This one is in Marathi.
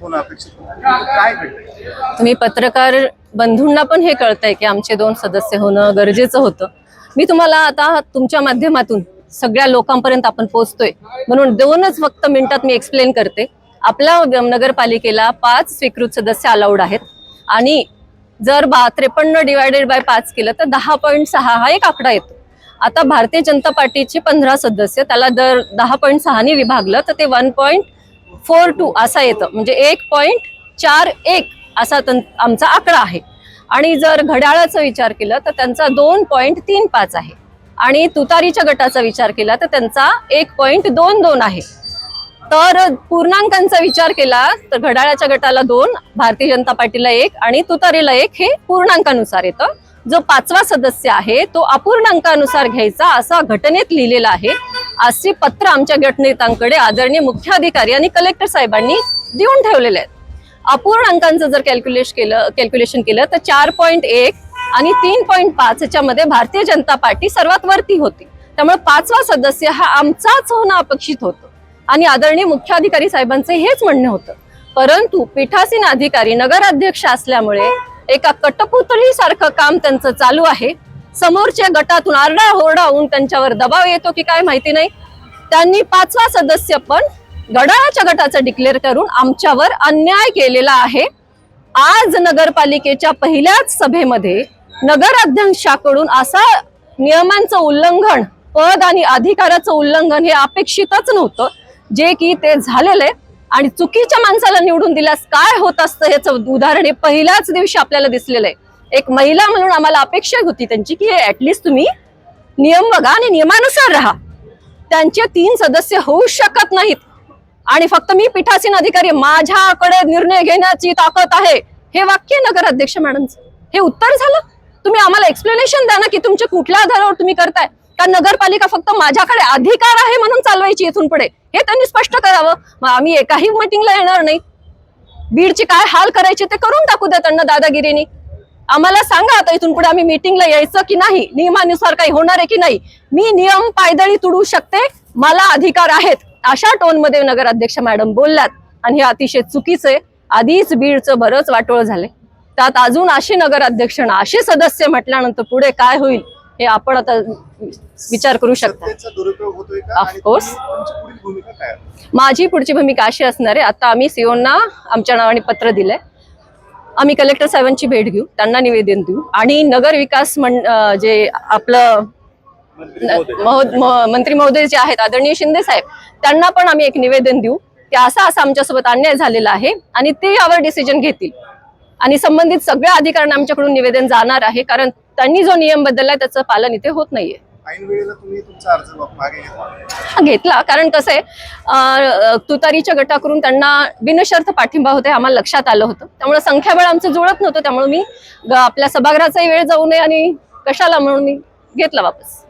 होणं अपेक्षित काय तुम्ही पत्रकार बंधूंना पण हे कळतंय की आमचे दोन सदस्य होणं गरजेचं होतं. मी तुम्हाला आता तुमच्या माध्यमातून सगळ्या लोकांपर्यंत आपण पोहोचतोय म्हणून दोनच फक्त मिनिटात मी एक्सप्लेन करते. आपल्या नगरपालिकेला पाच स्वीकृत सदस्य अलाउड आहेत. आणि जर बा त्रेपन्न डिवायडेड बाय पाच केलं तर दहा पॉईंट सहा हा एक आकडा येतो. आता भारतीय जनता पार्टीचे पंधरा सदस्य त्याला दर दहा पॉईंट सहाने विभागलं तर ते वन पॉईंट फोर टू असा येतं. म्हणजे एक पॉईंट चार एक असा तं आमचा आकडा आहे. आणि जर घड्याळाचा विचार केला तर त्यांचा दोन पॉईंट तीन पाच आहे. आणि तुतारीच्या गटाचा विचार केला तर त्यांचा एक पॉईंट दोन दोन आहे. तर पूर्णांकांचा विचार केला तर घड्याळाच्या गटाला दोन भारतीय जनता पार्टीला एक आणि तुतारीला एक हे पूर्णांकानुसार येतं. जो पाचवा सदस्य आहे तो अपूर्णांकानुसार घ्यायचा असा घटनेत लिहिलेला आहे. असे पत्र आमच्या गटनेतांकडे आदरणीय मुख्याधिकारी आणि कलेक्टर साहेबांनी देऊन ठेवलेले आहेत. अपूर्ण अंकांचं जर कॅल्क्युलेशन केलं कॅल्क्युलेशन केलं तर चार पॉईंट एक आणि तीन पॉईंट पाच याच्यामध्ये भारतीय जनता पार्टी सर्वात वरती होती. त्यामुळे पाचवा सदस्य हा आमचाच होणं अपेक्षित होतं. आणि आदरणीय मुख्याधिकारी साहेबांचं हेच म्हणणं होतं. परंतु पीठासीन अधिकारी नगराध्यक्ष असल्यामुळे एका कटपुतळी सारखं काम त्यांचं चालू आहे. समोरच्या गटातून आरडा होरडा होऊन त्यांच्यावर दबाव येतो की काय माहिती नाही. त्यांनी पाचवा सदस्य पण गडाळाच्या गटाचा डिक्लेअर करून आमच्यावर अन्याय केलेला आहे. आज नगरपालिकेच्या पहिल्याच सभेमध्ये नगराध्यक्षाकडून असा नियमांचं उल्लंघन पद आणि अधिकाराचं उल्लंघन हे अपेक्षितच नव्हतं. जे की ते झालेलं आहे. आणि चुकीच्या माणसाला निवडून दिल्यास काय होत असतं याचं उदाहरण हे पहिल्याच दिवशी आपल्याला दिसलेलं आहे. एक महिला म्हणून आम्हाला अपेक्षा होती त्यांची की ऍटलिस्ट तुम्ही नियम बघा आणि नियमानुसार राहा. त्यांचे तीन सदस्य होऊ शकत नाहीत. आणि फक्त मी पीठासीन अधिकारी माझ्याकडे निर्णय घेण्याची ताकद आहे. हे वाक्य नगर अध्यक्ष मॅडम हे उत्तर झालं? तुम्ही आम्हाला एक्सप्लेनेशन द्या ना की तुमच्या कुठल्या आधारावर तुम्ही करताय. का नगरपालिका फक्त माझ्याकडे अधिकार आहे म्हणून चालवायची इथून पुढे? हे त्यांनी स्पष्ट करावं. मग आम्ही एकाही मिटिंगला येणार नाही. बीडची काय हाल करायचे ते करून टाकू द्या त्यांना दादागिरीने. आम्हाला सांगा आता इथून पुढे आम्ही मीटिंगला यायचं की नाही नियमानुसार काही होणार आहे की नाही? मी नियम पायदळी तुडू शकते? मला अधिकार आहेत. अशा टोनमध्ये नगराध्यक्ष मॅडम बोलल्यात. आणि हे अतिशय चुकीचं आहे आधीच बीडचं बरंच वाटोळ झाले. त्यात अजून असे नगराध्यक्ष ना असे सदस्य म्हटल्यानंतर पुढे काय होईल हे आपण आता विचार करू शकता. आहे? माझी पुढची भूमिका अशी असणार आहे. आता आम्ही सीओना आमच्या नावाने पत्र दिलंय. आम्ही कलेक्टर साहेबांची भेट घेऊ त्यांना निवेदन देऊ. आणि नगर विकास मं अं, जे आपलं मंत्री महोदय. जे आहेत आदरणीय शिंदे साहेब त्यांना पण आम्ही एक निवेदन देऊ की असा असा आमच्यासोबत अन्याय झालेला आहे आणि ते यावर डिसिजन घेतील. आणि संबंधित सगळ्या अधिकाऱ्यांना आमच्याकडून निवेदन जाणार आहे कारण त्यांनी जो नियम बदललाय त्याचं पालन इथे होत नाहीये. ऐन वेळेला तुम्ही तुमचा अर्ज मागे घेतला. हा, घेतला. कारण कसं आहे तुतारीच्या गटाकडून त्यांना बिनशर्त पाठिंबा होते आम्हाला लक्षात आलं होतं. त्यामुळे संख्याबळ आमचं जुळत नव्हतं त्यामुळे मी आपल्या सभागृहाचाही वेळ जाऊ नये आणि कशाला म्हणून मी घेतला वापस.